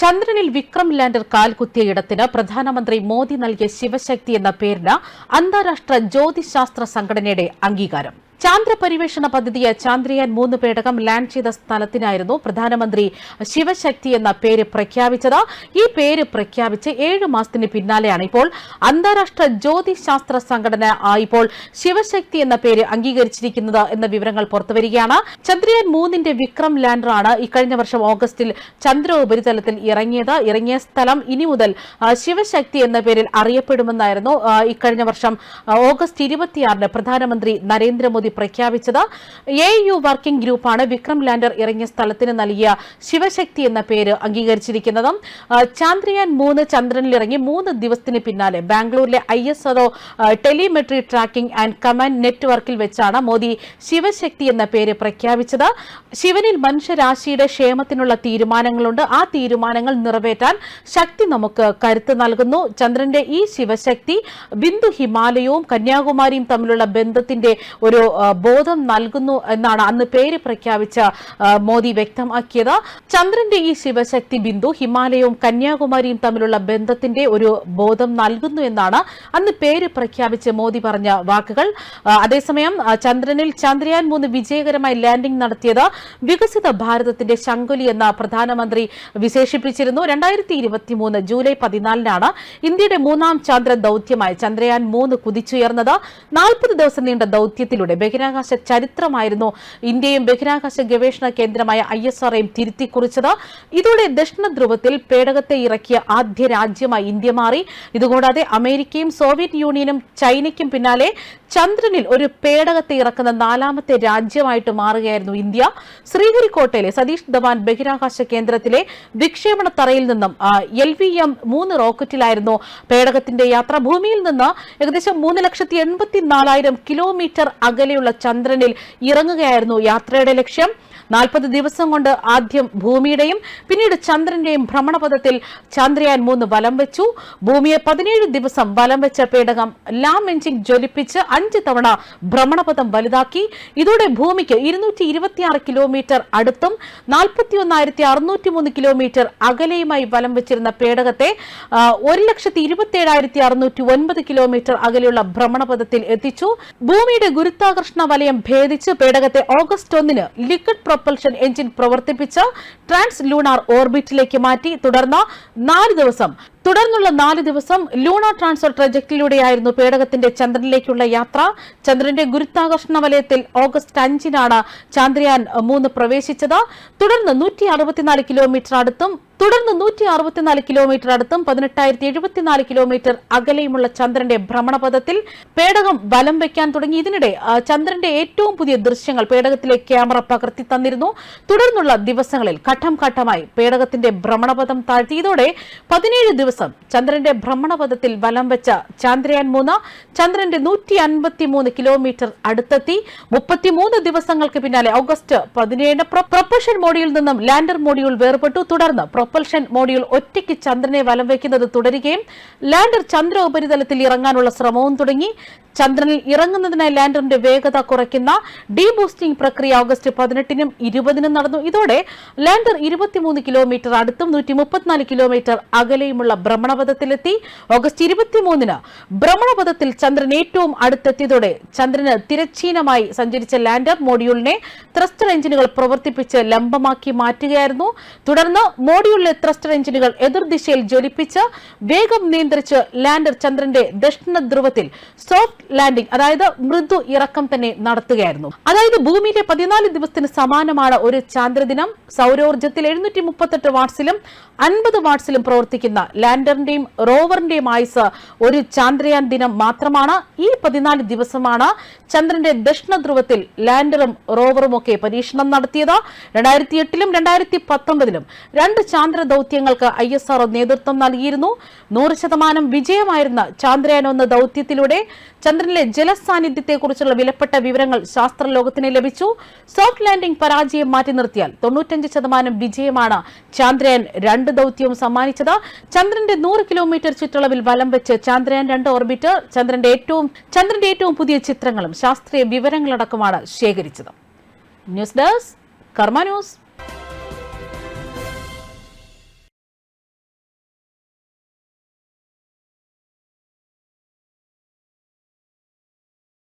ചന്ദ്രനിൽ വിക്രം ലാൻഡർ കാൽകുത്തിയ ഇടത്തിന് പ്രധാനമന്ത്രി മോദി നൽകിയ ശിവശക്തി എന്ന പേരിന് അന്താരാഷ്ട്ര ജ്യോതിശാസ്ത്ര സംഘടനയുടെ അംഗീകാരം. ചാന്ദ്ര പരിവേഷണ പദ്ധതിയെ ചാന്ദ്രയാൻ മൂന്ന് പേടകം ലാൻഡ് ചെയ്ത സ്ഥലത്തിനായിരുന്നു പ്രധാനമന്ത്രി ശിവശക്തി എന്ന പേര് പ്രഖ്യാപിച്ചത്. ഈ പേര് പ്രഖ്യാപിച്ച് ഏഴ് മാസത്തിന് പിന്നാലെയാണ് ഇപ്പോൾ അന്താരാഷ്ട്ര ജ്യോതിശാസ്ത്ര സംഘടന ആയിപ്പോൾ ശിവശക്തി എന്ന പേര് അംഗീകരിച്ചിരിക്കുന്നത് എന്ന വിവരങ്ങൾ പുറത്തുവരികയാണ്. ചന്ദ്രയാൻ മൂന്നിന്റെ വിക്രം ലാൻഡറാണ് ഇക്കഴിഞ്ഞ വർഷം ഓഗസ്റ്റിൽ ചന്ദ്ര ഉപരിതലത്തിൽ ഇറങ്ങിയത്. ഇറങ്ങിയ സ്ഥലം ഇനി മുതൽ ശിവശക്തി എന്ന പേരിൽ അറിയപ്പെടുമെന്നായിരുന്നു ഇക്കഴിഞ്ഞ വർഷം ഓഗസ്റ്റ് ഇരുപത്തിയാറിന് പ്രധാനമന്ത്രി നരേന്ദ്രമോദി പ്രഖ്യാപിച്ചത്. എ യു വർക്കിംഗ് ഗ്രൂപ്പാണ് വിക്രം ലാൻഡർ ഇറങ്ങിയ സ്ഥലത്തിന് നൽകിയ ശിവശക്തി എന്ന പേര് അംഗീകരിച്ചിരിക്കുന്നത്. ചാന്ദ്രയാൻ മൂന്ന് ചന്ദ്രനിലിറങ്ങി മൂന്ന് ദിവസത്തിന് പിന്നാലെ ബാംഗ്ലൂരിലെ I S O telemetry tracking and command നെറ്റ്വർക്കിൽ വെച്ചാണ് മോദി ശിവശക്തി എന്ന പേര് പ്രഖ്യാപിച്ചത്. ശിവനിൽ മനുഷ്യരാശിയുടെ ക്ഷേമത്തിനുള്ള തീരുമാനങ്ങളുണ്ട്. ആ തീരുമാനങ്ങൾ നിറവേറ്റാൻ ശക്തി നമുക്ക് കരുത്ത് നൽകുന്നു. ചന്ദ്രന്റെ ഈ ശിവശക്തി ബിന്ദു ഹിമാലയവും കന്യാകുമാരിയും തമ്മിലുള്ള ബന്ധത്തിന്റെ ഒരു ബോധം നൽകുന്നു എന്നാണ് അന്ന് പേര് പ്രഖ്യാപിച്ച മോദി വ്യക്തമാക്കിയത്. ചന്ദ്രന്റെ ഈ ശിവശക്തി ബിന്ദു ഹിമാലയവും കന്യാകുമാരിയും തമ്മിലുള്ള ബന്ധത്തിന്റെ ഒരു ബോധം നൽകുന്നു എന്നാണ് അന്ന് പേര് പ്രഖ്യാപിച്ച് മോദി പറഞ്ഞ വാക്കുകൾ. അതേസമയം ചന്ദ്രനിൽ ചന്ദ്രയാൻ മൂന്ന് വിജയകരമായി ലാൻഡിംഗ് നടത്തിയത് വികസിത ഭാരതത്തിന്റെ ശങ്കുലി എന്ന പ്രധാനമന്ത്രി വിശേഷിപ്പിച്ചിരുന്നു. രണ്ടായിരത്തി ഇരുപത്തി മൂന്ന് ജൂലൈ പതിനാലിനാണ് ഇന്ത്യയുടെ മൂന്നാം ചന്ദ്ര ദൌത്യമായി ചന്ദ്രയാൻ മൂന്ന് കുതിച്ചുയർന്നത്. നാൽപ്പത് ദിവസം നീണ്ട ദൌത്യത്തിലൂടെ ബഹിരാകാശ ചരിത്രമായിരുന്നു ഇന്ത്യയും ബഹിരാകാശ ഗവേഷണ കേന്ദ്രമായ ഐ എസ് ആർ എയും കുറിച്ചത് ഇതോടെ ദക്ഷിണ ധ്രുവത്തിൽ പേടകത്തെ ഇറക്കിയ ആദ്യ രാജ്യമായി ഇന്ത്യ മാറി. ഇതുകൂടാതെ അമേരിക്കയും സോവിയറ്റ് യൂണിയനും ചൈനയ്ക്കും പിന്നാലെ ചന്ദ്രനിൽ ഒരു പേടകത്തെ ഇറക്കുന്ന നാലാമത്തെ രാജ്യമായിട്ട് മാറുകയായിരുന്നു ഇന്ത്യ. ശ്രീഹരിക്കോട്ടയിലെ സതീഷ് ധവാൻ ബഹിരാകാശ കേന്ദ്രത്തിലെ വിക്ഷേപണ തറയിൽ നിന്നും എൽ വി എം മൂന്ന് റോക്കറ്റിലായിരുന്നു പേടകത്തിന്റെ യാത്ര. ഭൂമിയിൽ നിന്ന് ഏകദേശം മൂന്ന് ലക്ഷത്തി എൺപത്തി നാലായിരം കിലോമീറ്റർ അകലെയുള്ള ചന്ദ്രനിൽ ഇറങ്ങുകയായിരുന്നു യാത്രയുടെ ലക്ഷ്യം. നാൽപ്പത് ദിവസം കൊണ്ട് ആദ്യം ഭൂമിയുടെയും പിന്നീട് ചന്ദ്രന്റെയും ഭ്രമണപഥത്തിൽ ചന്ദ്രയാൻ മൂന്ന് വലം വെച്ചു. ഭൂമിയെ പതിനേഴ് ദിവസം വലം വെച്ച പേടകം ലാം എഞ്ചിൻ ജ്വലിപ്പിച്ച് അഞ്ച് തവണ ഭ്രമണപഥം വലുതാക്കി. ഇതോടെ ഭൂമിക്ക് ഇരുന്നൂറ്റി ഇരുപത്തിയാറ് കിലോമീറ്റർ അടുത്തും നാൽപ്പത്തി ഒന്നായിരത്തി അറുന്നൂറ്റി മൂന്ന് കിലോമീറ്റർ അകലെയുമായി വലം വെച്ചിരുന്ന പേടകത്തെ ഒരു ലക്ഷത്തി ഇരുപത്തി ഏഴായിരത്തി അറുന്നൂറ്റി ഒൻപത് കിലോമീറ്റർ അകലെയുള്ള ഭ്രമണപഥത്തിൽ എത്തിച്ചു. ഭൂമിയുടെ ഗുരുത്വാകർഷണ വലയം ഭേദിച്ച് പേടകത്തെ ഓഗസ്റ്റ് ഒന്നിന് ലിക്വിഡ് പ്രൊപ്പൽഷൻ എഞ്ചിൻ പ്രവർത്തിപ്പിച്ച് ട്രാൻസ് ലൂണാർ ഓർബിറ്റിലേക്ക് മാറ്റി തുടർന്ന് നാല് ദിവസം. തുടർന്നുള്ള നാല് ദിവസം ലൂണ ട്രാൻസ്ഫർ ട്രജക്റ്റിലൂടെയായിരുന്നു പേടകത്തിന്റെ ചന്ദ്രനിലേക്കുള്ള യാത്ര. ചന്ദ്രന്റെ ഗുരുത്വാകർഷണ വലയത്തിൽ ഓഗസ്റ്റ് അഞ്ചിനാണ് ചാന്ദ്രയാൻ മൂന്ന് പ്രവേശിച്ചത്. തുടർന്ന് നൂറ്റി കിലോമീറ്റർ അടുത്തും തുടർന്ന് നൂറ്റി അറുപത്തിനാല് കിലോമീറ്റർ അടുത്തും പതിനെട്ടായിരത്തി എഴുപത്തിനാല് കിലോമീറ്റർ അകലെയുമുള്ള ചന്ദ്രന്റെ ഭ്രമണപഥത്തിൽ പേടകം വലം വയ്ക്കാൻ തുടങ്ങി. ഇതിനിടെ ചന്ദ്രന്റെ ഏറ്റവും പുതിയ ദൃശ്യങ്ങൾ പേടകത്തിലെ ക്യാമറ പകർത്തി തന്നിരുന്നു. തുടർന്നുള്ള ദിവസങ്ങളിൽ ഘട്ടം ഘട്ടമായി പേടകത്തിന്റെ ഭ്രമണപഥം താഴ്ത്തി. ഇതോടെ പതിനേഴ് ദിവസം ചന്ദ്രന്റെ ഭ്രമണപഥത്തിൽ വലം വെച്ച ചാന്ദ്രയാൻ മൂന്ന് ചന്ദ്രന്റെ നൂറ്റി അൻപത്തി മൂന്ന് കിലോമീറ്റർ അടുത്തെത്തി. മുപ്പത്തിമൂന്ന് ദിവസങ്ങൾക്ക് പിന്നാലെ ഓഗസ്റ്റ് പതിനേഴിന് പ്രൊപ്പൽഷൻ മോഡിയിൽ നിന്നും ലാൻഡർ മോഡ്യൂൾ വേർപെട്ടു. തുടർന്ന് പ്രൊപ്പൽഷൻ മോഡ്യൂൾ ഒറ്റയ്ക്ക് ചന്ദ്രനെ വലം വയ്ക്കുന്നത് തുടരുകയും ലാൻഡർ ചന്ദ്ര ഉപരിതലത്തിൽ ഇറങ്ങാനുള്ള ശ്രമവും തുടങ്ങി. ചന്ദ്രനിൽ ഇറങ്ങുന്നതിനായി ലാൻഡറിന്റെ വേഗത കുറയ്ക്കുന്ന ഡീബൂസ്റ്റിംഗ് പ്രക്രിയ ഓഗസ്റ്റ് പതിനെട്ടിനും ഇരുപതിനും നടന്നു. ഇതോടെ ലാൻഡർ ഇരുപത്തിമൂന്ന് കിലോമീറ്റർ അടുത്തും നൂറ്റി മുപ്പത്തിനാല് കിലോമീറ്റർ അകലെയുമുള്ള ഭ്രമണപഥത്തിലെത്തി. ഓഗസ്റ്റ് ഇരുപത്തിമൂന്നിന് ഭ്രമണപഥത്തിൽ ചന്ദ്രൻ ഏറ്റവും അടുത്തെത്തിയതോടെ ചന്ദ്രന് തിരച്ചീനമായി സഞ്ചരിച്ച ലാൻഡർ മോഡ്യൂളിനെ ത്രസ്റ്റർ എഞ്ചിനുകൾ പ്രവർത്തിപ്പിച്ച് ലംബമാക്കി മാറ്റുകയായിരുന്നു. തുടർന്ന് മോഡ്യൂളിലെ ത്രസ്റ്റർ എഞ്ചിനുകൾ എതിർദിശയിൽ ജ്വലിപ്പിച്ച് വേഗം നിയന്ത്രിച്ച് ലാൻഡർ ചന്ദ്രന്റെ ദക്ഷിണ ധ്രുവത്തിൽ സോഫ്റ്റ് ലാൻഡിംഗ് അതായത് മൃദു ഇറക്കം തന്നെ നടത്തുകയായിരുന്നു. അതായത് ഭൂമിയിലെ പതിനാല് ദിവസത്തിന് സമാനമാണ് ഒരു ചാന്ദ്രദിനം. സൗരോർജത്തിൽ എഴുന്നൂറ്റി മുപ്പത്തെട്ട് വാട്സിലും അൻപത് വാട്സിലും പ്രവർത്തിക്കുന്ന ലാൻഡറിന്റെയും റോവറിന്റെയും ആയുസ് ഒരു ചാന്ദ്രയാൻ ദിനം മാത്രമാണ്. ഈ പതിനാല് ദിവസമാണ് ചന്ദ്രന്റെ ദക്ഷിണ ധ്രുവത്തിൽ ലാൻഡറും റോവറും ഒക്കെ പരീക്ഷണം നടത്തിയത്. രണ്ടായിരത്തി എട്ടിലും രണ്ടായിരത്തി പത്തൊമ്പതിലും രണ്ട് ചാന്ദ്ര ദൗത്യങ്ങൾക്ക് ഐ എസ് ആർ നേതൃത്വം നൽകിയിരുന്നു. നൂറ് ശതമാനം വിജയമായിരുന്ന ചാന്ദ്രയാൻ ഒന്ന് ദൗത്യത്തിലൂടെ ചന്ദ്രനിലെ ജലസാന്നിധ്യത്തെക്കുറിച്ചുള്ള വിലപ്പെട്ട വിവരങ്ങൾ ശാസ്ത്രലോകത്തിന് ലഭിച്ചു. സോഫ്റ്റ് ലാൻഡിംഗ് പരാജയം മാറ്റി നിർത്തിയാൽ തൊണ്ണൂറ്റഞ്ച് ശതമാനം വിജയമാണ് ചന്ദ്രയാൻ രണ്ട് ദൌത്യവും സമ്മാനിച്ചത്. ചന്ദ്രന്റെ നൂറ് കിലോമീറ്റർ ചുറ്റളവിൽ വലം വെച്ച് ചന്ദ്രയാൻ രണ്ട് ഓർബിറ്റർ ചന്ദ്രന്റെ ഏറ്റവും ചന്ദ്രന്റെ ഏറ്റവും പുതിയ ചിത്രങ്ങളും ശാസ്ത്രീയ വിവരങ്ങളടക്കമാണ് ശേഖരിച്ചത്. News desk Karma news.